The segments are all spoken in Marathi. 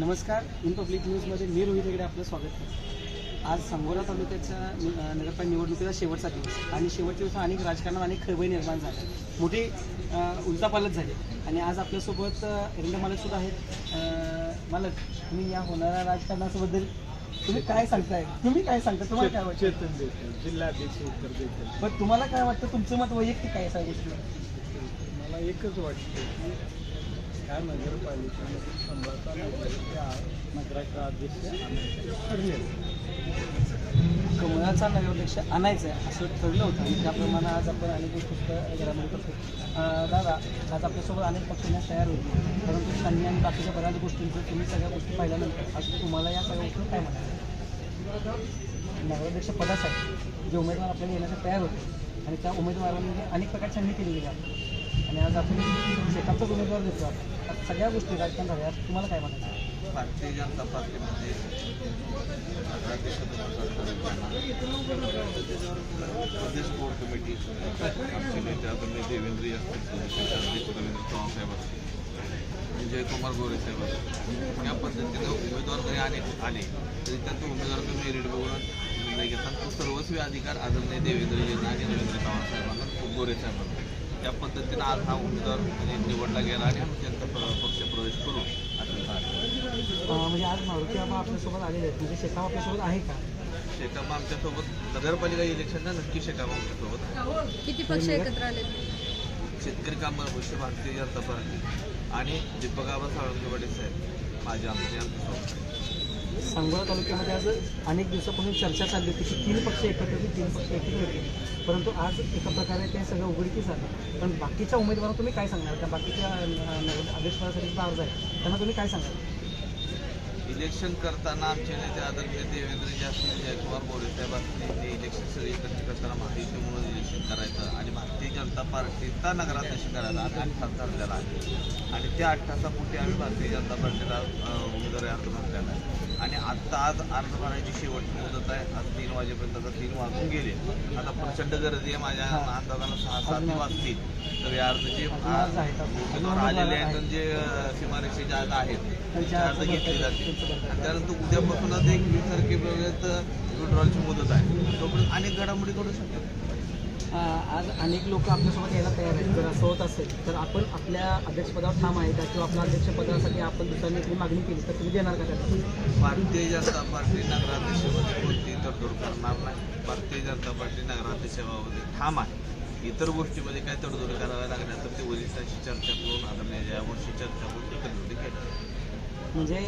नमस्कार इन पब्लिक न्यूजमध्ये मी रोहित हेगडे आपलं स्वागत करतो. आज सांगोला तालुक्याच्या नगरपालिका निवडणुकीचा शेवटचा दिवस आणि शेवटच्या दिवस अनेक राजकारणात अनेक खळबळ निर्माण झाले. मोठी अं, उलथापालट झाली. आणि आज आपल्यासोबत एरंडे मालक सुद्धा आहेत. मालक तुम्ही या होणाऱ्या राजकारणाबद्दल तुम्ही काय सांगताय? तुम्ही काय सांगता? तुम्हाला काय वाटतं? जिल्हाध्यक्ष उत्तर पण तुम्हाला काय वाटतं? तुमचं मत वैयक्तिक काय गोष्टीवर? मला एकच वाटतं ह्या नगरपालिकेमध्ये संभाचा नगराचा अध्यक्ष कमळाचा नगराध्यक्ष आणायचा आहे असं ठरलं होतं. आणि त्याप्रमाणे आज आपण अनेक गोष्टी घरामध्ये करतो दादा आज आपल्यासोबत अनेक पक्षांना तयार होते. परंतु त्यांनी आणि बाकीच्या बऱ्याच गोष्टींचं तुम्ही सगळ्या गोष्टी पाहिल्यानंतर आज तुम्हाला या सगळ्या गोष्टी काय म्हणायचं नगराध्यक्ष पदासाठी जे उमेदवार आपल्याला येण्यासाठी तयार होते आणि त्या उमेदवारांनी अनेक प्रकारची संधी केली गेली आहे आणि आज आपण शेकापचाच उमेदवार देतो. आपण सगळ्या गोष्टी राजकारण झाल्या. तुम्हाला काय म्हणायचं? भारतीय जनता पार्टीमध्ये प्रदेश कोर कमिटी आमचे नेते आदरणीय देवेंद्र असतील रवींद्र चव्हाण साहेब असतील जयकुमार गोरे साहेब असतील. या पद्धतीने उमेदवार जरी अनेक आले तरी त्यातून उमेदवाराचं मेरिट बघून निर्णय घेतात तो सर्वस्वी अधिकार आदरणीय देवेंद्रजींना आणि रवींद्र चव्हाण साहेबांना गोरे साहेबांना. या पद्धतीनं आज हा उमेदवार म्हणजे निवडला गेला आणि आम्ही प- पक्ष प्रवेश करू असं म्हणजे आज मारुती बाबा आपल्यासोबत आलेले आहेत. म्हणजे शेकाप आपल्यासोबत आहे का? शेकाप आमच्यासोबत नगरपालिका इलेक्शनला नक्की शेकाप आमच्यासोबत. किती पक्ष एकत्र आले शेतकरी कामगार भविष्य भारतीय जनता पार्टी आणि दीपक आबा सावंतवाडी साहेब माझे आमचे आमच्यासोबत. सांगोला तालुक्यामध्ये आज अनेक दिवसापासून चर्चा चालली होती की तीन पक्ष एकत्र होते तीन पक्ष एकत्र होते परंतु आज एका प्रकारे ते सगळं उघडकीस झालं पण बाकीच्या उमेदवारांना तुम्ही काय सांगणार? त्या बाकीच्या अध्यक्षपदासाठीचा अर्ज आहे. त्यांना तुम्ही काय सांगणार? इलेक्शन करताना आमचे नेते आदरणीय देवेंद्रजी असतील जयकुमार गोरे साहेब असतील ते इलेक्शन सगळी एकत्र करताना महायुती म्हणून इलेक्शन करायचं आणि भारतीय जनता पार्टीचा नगराध्यक्ष करायला आम्ही अठ्ठास ठरलेला आहे. आणि त्या अठ्ठासापोटी आम्ही भारतीय जनता पार्टीला उमेदवारी अर्ज भरलेला आहे. आत्ता आज अर्ज भरायची शेवटची मुदत आहे. आज तीन वाजेपर्यंत आता तीन वाजून गेले. आता प्रचंड गर्दी आहे. माझ्या अंदाजानं सहा सात वाजतील तर या अर्जाचे. उमेदवार आलेले आहेत. आणि जे अं, सीमारेषेचे आज आहेत त्यांचे अर्ज घेतले जातील आणि त्यानंतर उद्यापासूनच एक वीस तारखेपर्यंत विड्रॉलची मुदत आहे. तोपर्यंत अनेक घडामोडी करू शकतो अं, आज अनेक लोक आपल्यासोबत यायला तयार आहेत. असं होत असेल तर आपण आपल्या अध्यक्षपदावर ठाम आहे का? किंवा आपल्या अध्यक्षपदासाठी आपण दुसऱ्यांनी काही मागणी केली तर तुम्ही देणार का त्याला? भारतीय जनता पार्टी नगराध्यक्षामध्ये कोणती तडजोड करणार नाही. भारतीय जनता पार्टी नगराध्यक्षाबाबत ठाम आहे. इतर गोष्टीमध्ये काय तडजोड कराव्या लागल्या तर ते वरिष्ठांशी चर्चा करून आदरणीय यावर्षी चर्चा करून म्हणजे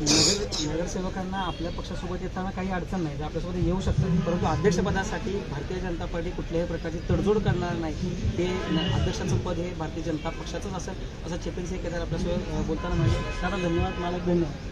नगर नगरसेवकांना आपल्या पक्षासोबत येताना काही अडचण नाही. ते आपल्यासोबत येऊ शकतात परंतु अध्यक्षपदासाठी भारतीय जनता पार्टी कुठल्याही प्रकारची तडजोड करणार नाही. ते अध्यक्षाचं पद हे भारतीय जनता पक्षाचंच असेल असं चेतन सिंह केदार आपल्यासोबत बोलताना म्हणजे दादा धन्यवाद. मला धन्यवाद